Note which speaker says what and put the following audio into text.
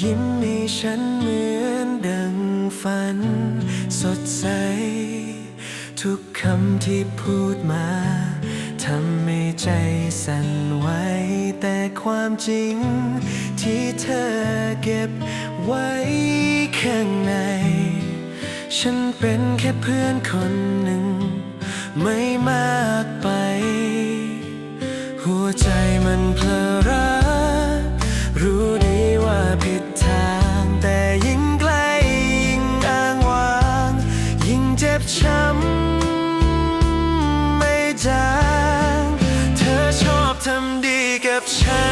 Speaker 1: ยิ้มให้ฉันเหมือนดังฝัน สดใส ทุกคำที่พูดมาทำให้ใจสั่นไหวแต่ความจริง ที่เธอเก็บไว้ข้างใน ฉันเป็นแค่เพื่อนคน เจ็บช้ำไม่จางเธอชอบทำดีกับฉัน